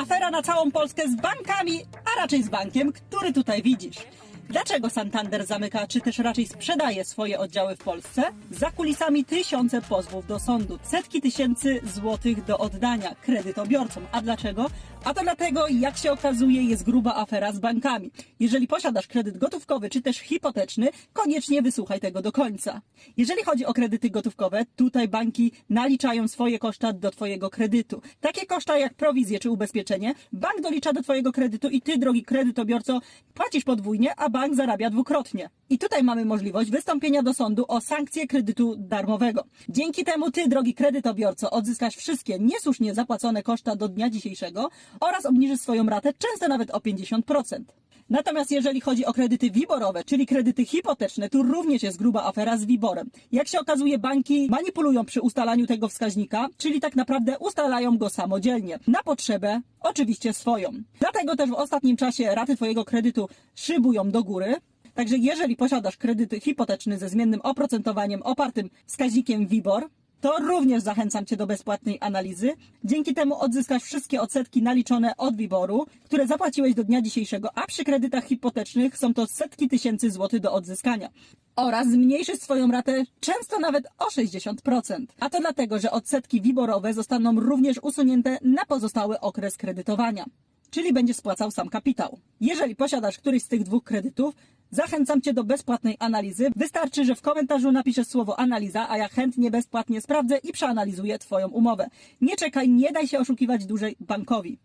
Afera na całą Polskę z bankami, a raczej z bankiem, który tutaj widzisz. Dlaczego Santander zamyka, czy też raczej sprzedaje swoje oddziały w Polsce? Za kulisami tysiące pozwów do sądu, setki tysięcy złotych do oddania kredytobiorcom. A dlaczego? A to dlatego, jak się okazuje, jest gruba afera z bankami. Jeżeli posiadasz kredyt gotówkowy czy też hipoteczny, koniecznie wysłuchaj tego do końca. Jeżeli chodzi o kredyty gotówkowe, tutaj banki naliczają swoje koszta do Twojego kredytu. Takie koszta jak prowizje czy ubezpieczenie, bank dolicza do Twojego kredytu i Ty, drogi kredytobiorco, płacisz podwójnie, a bank zarabia dwukrotnie. I tutaj mamy możliwość wystąpienia do sądu o sankcję kredytu darmowego. Dzięki temu Ty, drogi kredytobiorco, odzyskasz wszystkie niesłusznie zapłacone koszta do dnia dzisiejszego oraz obniżysz swoją ratę, często nawet o 50%. Natomiast jeżeli chodzi o kredyty wiborowe, czyli kredyty hipoteczne, tu również jest gruba afera z wiborem. Jak się okazuje, banki manipulują przy ustalaniu tego wskaźnika, czyli tak naprawdę ustalają go samodzielnie, na potrzebę oczywiście swoją. Dlatego też w ostatnim czasie raty Twojego kredytu szybują do góry. Także jeżeli posiadasz kredyty hipoteczny ze zmiennym oprocentowaniem opartym wskaźnikiem WIBOR, to również zachęcam Cię do bezpłatnej analizy. Dzięki temu odzyskasz wszystkie odsetki naliczone od WIBORu, które zapłaciłeś do dnia dzisiejszego, a przy kredytach hipotecznych są to setki tysięcy złotych do odzyskania. Oraz zmniejszysz swoją ratę często nawet o 60%. A to dlatego, że odsetki WIBORowe zostaną również usunięte na pozostały okres kredytowania czyli będzie spłacał sam kapitał. Jeżeli posiadasz któryś z tych dwóch kredytów, zachęcam Cię do bezpłatnej analizy. Wystarczy, że w komentarzu napiszesz słowo analiza, a ja chętnie bezpłatnie sprawdzę i przeanalizuję Twoją umowę. Nie czekaj, nie daj się oszukiwać dłużej bankowi.